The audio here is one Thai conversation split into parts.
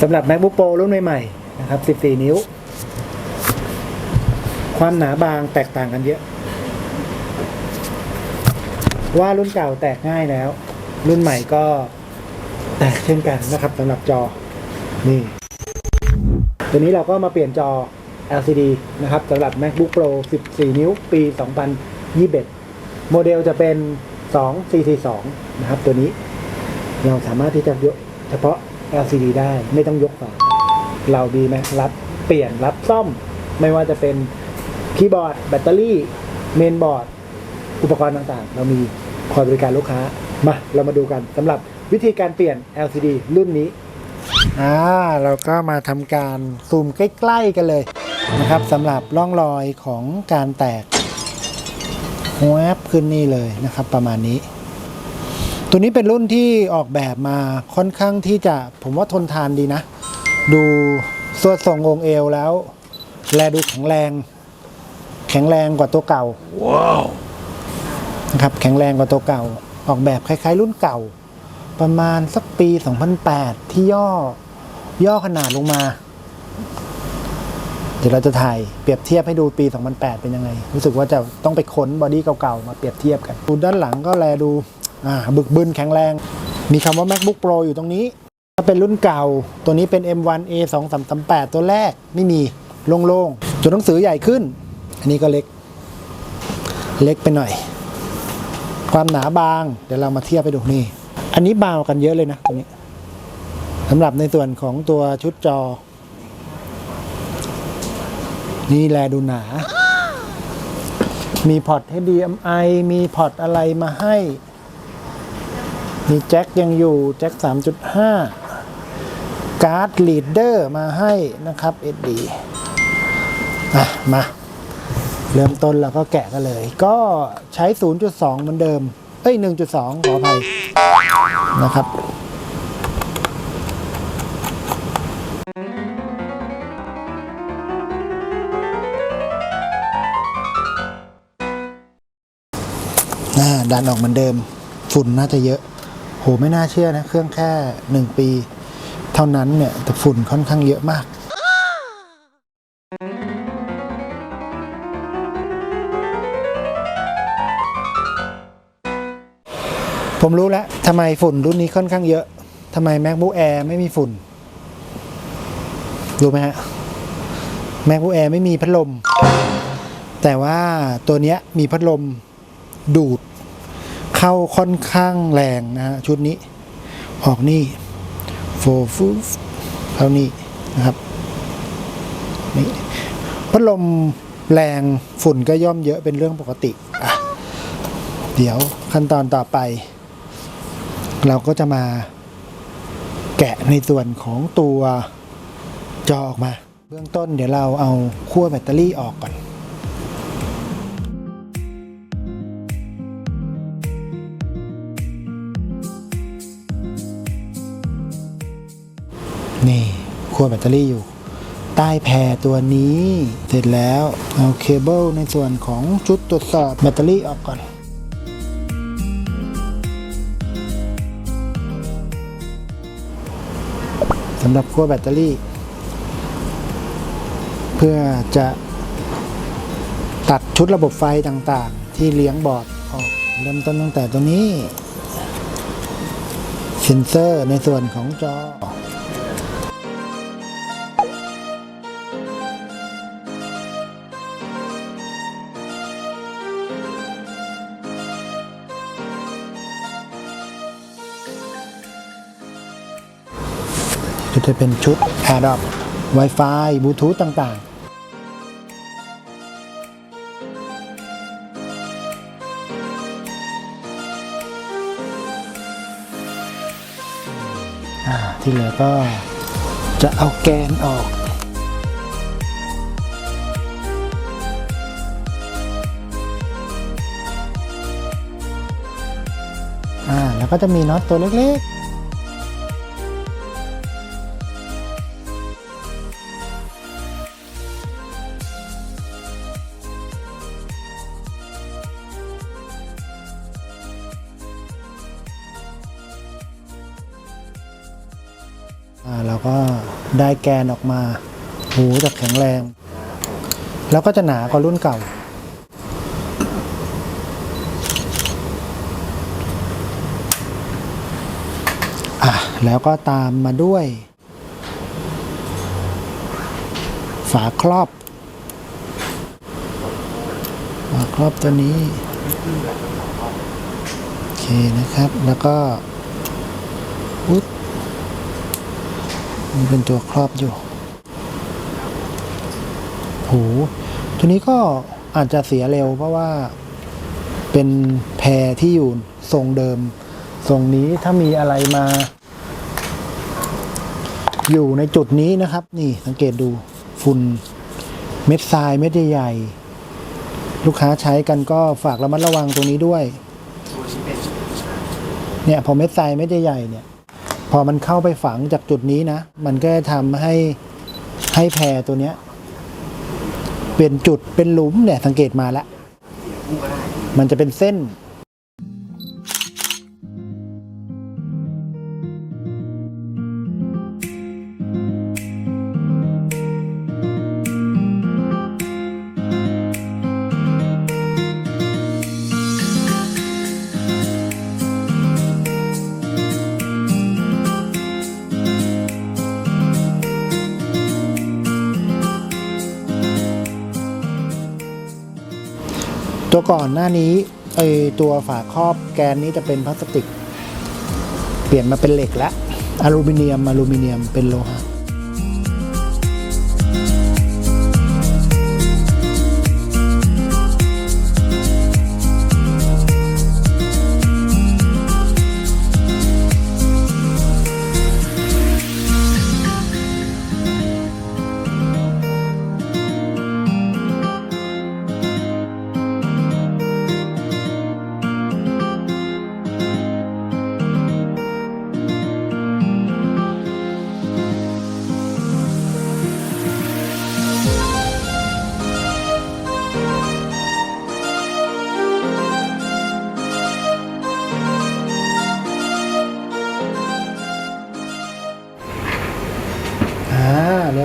สำหรับ MacBook Pro รุ่นใหม่ๆนะครับ 14 นิ้ว ความหนาบางแตกต่างกันเยอะ ว่ารุ่นเก่าแตกง่ายแล้ว รุ่นใหม่ก็แตกเช่นกันนะครับสำหรับจอ นี่ ตัวนี้เราก็มาเปลี่ยนจอ LCD นะครับสำหรับ MacBook Pro 14 นิ้ว ปี 2021 โมเดลจะเป็น 2442 นะครับ ตัวนี้ เราสามารถที่จะยกเฉพาะ LCD ได้ไม่ต้องยกฝาเราดีไหมรับเปลี่ยนรับซ่อม ไม่ว่าจะเป็นคีย์บอร์ด แบตเตอรี่ เมนบอร์ด อุปกรณ์ต่างๆ เรามีคอยบริการลูกค้า มา เรามาดูกันสำหรับวิธีการเปลี่ยน LCD รุ่นนี้อ่าเราก็มาทำการซูมใกล้ ๆ กันเลยนะครับสำหรับร่องรอยของการแตกแวบขึ้นนี่เลยนะครับ ประมาณนี้ ตัวนี้เป็นรุ่นที่ออกแบบมาค่อนข้างที่จะผมว่าทนทานดีนะ ดูสวดทรงองค์เอวแล้ว แลดูแข็งแรง แข็งแรงกว่าตัวเก่านะครับแข็งแรงกว่าตัวเก่า ออกแบบคล้ายๆ รุ่นเก่า ประมาณสักปี 2008 ที่ย่อย่อขนาดลงมา เดี๋ยวเราจะถ่ายเปรียบเทียบให้ดูปี 2008 เป็นยังไง รู้สึกว่าจะต้องไปค้นบอดี้เก่าๆ มาเปรียบเทียบกันดูด้านหลังก็แลดู อ่าบึกบึนแข็งแรง มีคำว่า MacBook Pro อยู่ตรงนี้ ถ้าเป็นรุ่นเก่าตัวนี้เป็น M1 A 2 3 3 8ตัวแรกไม่มีโล่งๆตัวหนังสือใหญ่ขึ้น อันนี้ก็เล็ก เล็กไปหน่อย ความหนาบาง เดี๋ยวเรามาเทียบไปดูนี่ อันนี้บางกันเยอะเลยนะตรงนี้สำหรับในส่วนของตัวชุดจอ นี่แลดูหนา มีพอร์ต HDMI มีพอร์ตอะไรมาให้ มีแจ็คยังอยู่แจ็ค3.5 การ์ดลีดเดอร์มาให้นะครับ SD อะ มา เริ่มต้นเราก็แกะกันเลย ก็ใช้ 0.2 เหมือนเดิม เอ้ย 1.2 ขออภัย นะครับอ่าดันออกเหมือนเดิม ฝุ่นน่าจะเยอะ โหไม่น่าเชื่อนะ เครื่องแค่ 1 ปี เท่านั้นเนี่ย แต่ฝุ่นค่อนข้างเยอะมาก ผมรู้แล้วทำไมฝุ่นรุ่นนี้ค่อนข้างเยอะทำไม MacBook Air ไม่มีฝุ่น รู้ไหมฮะ MacBook Air ไม่มีพัดลม แต่ว่าตัวเนี้ยมีพัดลมดูด เข้าค่อนข้างแรงนะฮะชุดนี้ ออกนี่โฟฟูเท่านี้นะครับนี่พัดลมแรงฝุ่นก็ย่อมเยอะเป็นเรื่องปกติอะเดี๋ยวขั้นตอนต่อไป เราก็จะมาแกะในส่วนของตัวจอออกมา เบื้องต้นเดี๋ยวเราเอาขั้วแบตเตอรี่ออกก่อน ขั้วแบตเตอรี่อยู่ ใต้แพรตัวนี้ เสร็จแล้วเอาเคเบิลในส่วนของชุดตรวจสอบแบตเตอรี่ออกก่อนสำหรับขั้วแบตเตอรี่ เพื่อจะตัดชุดระบบไฟต่างๆ ที่เลี้ยงบอร์ดออกเริ่มต้นตั้งแต่ตัวนี้เซนเซอร์ในส่วนของจอ ก็จะเป็นชุด AirDrop Wi-Fi Bluetooth ต่างๆอ่าที่เหลือก็จะเอาแกนออกอ่าแล้วก็จะมีน็อตตัวเล็กๆ เราก็ได้แกนออกมาหูจะแข็งแรง แล้วก็จะหนากว่ารุ่นเก่า อะ แล้วก็ตามมาด้วย ฝาครอบ ฝาครอบตัวนี้ โอเคนะครับ แล้วก็อุ๊บ มันเป็นตัวครอบอยู่หู ตัวนี้ก็อาจจะเสียเร็วเพราะว่าเป็นแพรที่อยู่ทรงเดิม ทรงนี้ถ้ามีอะไรมา อยู่ในจุดนี้นะครับ นี่สังเกตดูฝุ่นเม็ดทรายเม็ดใหญ่ลูกค้าใช้กันก็ฝากระมัดระวังตรงนี้ด้วย เนี่ยพอเม็ดทรายเม็ดใหญ่ๆเนี่ย พอมันเข้าไปฝังจากจุดนี้นะ มันก็จะทำให้ให้แพรตัวเนี้ยเป็นจุดเป็นหลุมเนี่ยสังเกตมาแล้ว มันจะเป็นเส้น ก่อนหน้านี้ไอตัวฝาครอบแกนนี้จะเป็นพลาสติก เปลี่ยนมาเป็นเหล็กแล้วอลูมิเนียมอลูมิเนียมเป็นโลหะ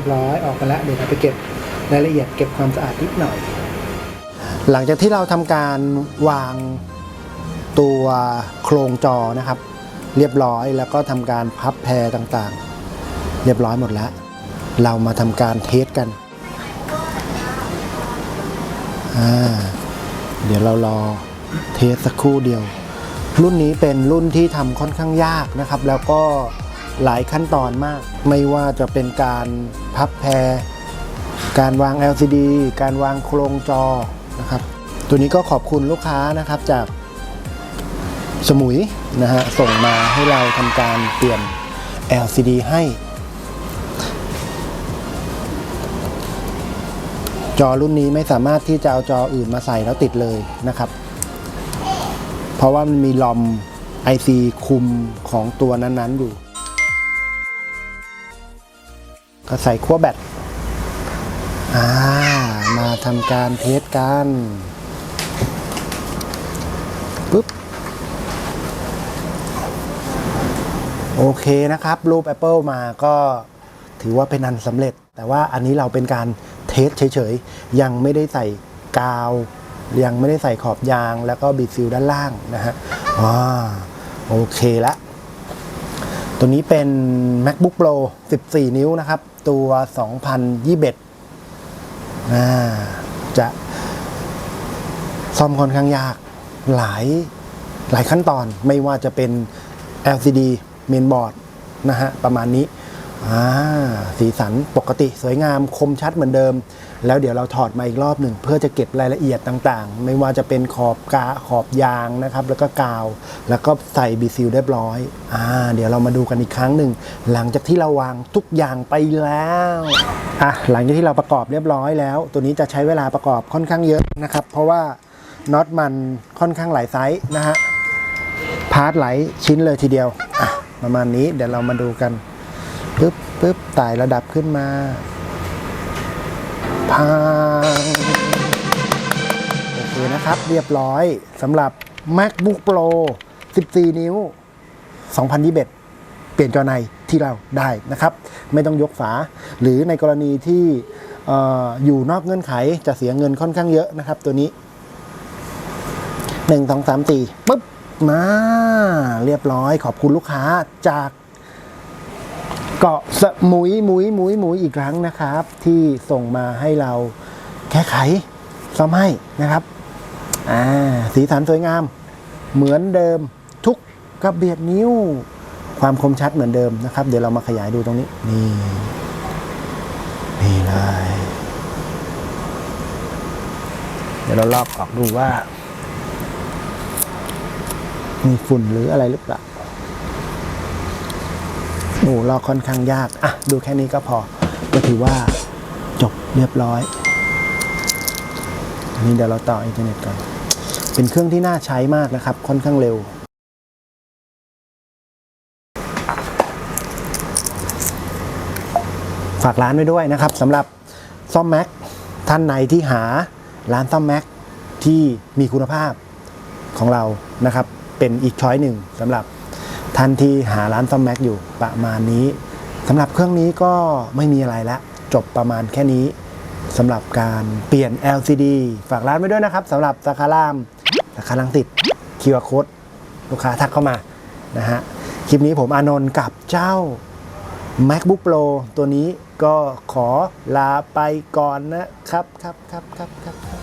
ยบร้อยออกมาแล้วเดี๋ยวเราไปเก็บรายละเอียดเก็บความสะอาดนิดหน่อย หลังจากที่เราทำการวางตัวโครงจอนะครับ เรียบร้อยแล้วก็ทำการพับแพรต่างๆ เรียบร้อยหมดแล้ว เรามาทำการเทสกัน เดี๋ยวเรารอเทสสักครู่เดียว รุ่นนี้เป็นรุ่นที่ทำค่อนข้างยากนะครับ แล้วก็ หลายขั้นตอนมาก ไม่ว่าจะเป็นการพับแพร การวาง LCD การวางโครงจอนะครับ ตัวนี้ก็ขอบคุณลูกค้านะครับจากสมุยนะฮะส่งมาให้เราทำการเปลี่ยน LCD ให้ จอรุ่นนี้ไม่สามารถที่จะเอาจออื่นมาใส่แล้วติดเลยนะครับ เพราะว่ามันมีลอม IC คุมของตัวนั้นๆอยู่ ก็ใส่ขั้วแบตอ่ามาทำการเทสกันปุ๊บโอเคนะครับ รูป Apple มาก็ถือว่าเป็นอันสำเร็จ แต่ว่าอันนี้เราเป็นการเทสเฉยๆ ยังไม่ได้ใส่กาว ยังไม่ได้ใส่ขอบยาง แล้วก็บีดซิลด้านล่างนะฮะอ่าโอเคละ ตัวนี้เป็น MacBook Pro 14 นิ้วนะครับ ตัว 2021อ่าจะซ่อมค่อนข้างยากหลายหลายขั้นตอนไม่ว่าจะเป็น LCD เมนบอร์ดนะฮะประมาณนี้ อ่าสีสันปกติสวยงามคมชัดเหมือนเดิม แล้วเดี๋ยวเราถอดมาอีกรอบหนึ่ง เพื่อจะเก็บรายละเอียดต่างๆ ไม่ว่าจะเป็นขอบกาขอบยางนะครับ แล้วก็กาว แล้วก็ใส่บีซิลเรียบร้อยอ่าเดี๋ยวเรามาดูกันอีกครั้งหนึ่ง หลังจากที่เราวางทุกอย่างไปแล้วอะหลังจากที่เราประกอบเรียบร้อยแล้ว ตัวนี้จะใช้เวลาประกอบค่อนข้างเยอะนะครับ เพราะว่าน็อตมันค่อนข้างหลายไซส์นะฮะพาร์ทหลายชิ้นเลยทีเดียวอะประมาณนี้เดี๋ยวเรามาดูกัน ปึ๊บปึ๊บไต่ระดับขึ้นมาพังโอเคนะครับ เรียบร้อยสำหรับ MacBook Pro 14 นิ้ว 2021 เปลี่ยนจอในที่เราได้นะครับ ไม่ต้องยกฝา หรือในกรณีที่อออยู่นอกเงื่อนไขจะเสียเงินค่อนข้างเยอะนะครับ ตัวนี้หนึ่งสองสามตีปุ๊บมาเรียบร้อยขอบคุณลูกค้าจาก เกาะสมุยมุยมุยมุยอีกครั้งนะครับ ที่ส่งมาให้เราแก้ไขซ่อมให้นะครับอ่าสีสันสวยงาม เหมือนเดิมทุกกระเบียดนิ้ว ความคมชัดเหมือนเดิมนะครับ เดี๋ยวเรามาขยายดูตรงนี้ นี่ นี่เลย เดี๋ยวเราลอกออกดูว่า มีฝุ่นหรืออะไรหรือเปล่า โอ้ลอกค่อนข้างยาก อะ ดูแค่นี้ก็พอ ก็ถือว่าจบเรียบร้อย อันนี้เดี๋ยวเราต่ออินเทอร์เน็ตก่อน เป็นเครื่องที่น่าใช้มากนะครับ ค่อนข้างเร็ว ฝากร้านไว้ด้วยนะครับสำหรับซ่อมแม็กท่านไหนที่หาร้านซ่อมแม็กที่มีคุณภาพของเรานะครับ เป็นอีกช้อยหนึ่งสำหรับ ท่านที่หาร้านซ่อมแม็กอยู่ประมาณนี้สำหรับเครื่องนี้ก็ไม่มีอะไรละ จบประมาณแค่นี้สำหรับการเปลี่ยน LCD ฝากร้านไว้ด้วยนะครับสำหรับสาขารามสาขาลังสิตคิวอาร์โค้ดลูกค้าทักเข้ามานะฮะคลิปนี้ผมอานนท์กับเจ้า MacBook Pro ตัวนี้ก็ขอลาไปก่อนนะครับครับครับครับครับ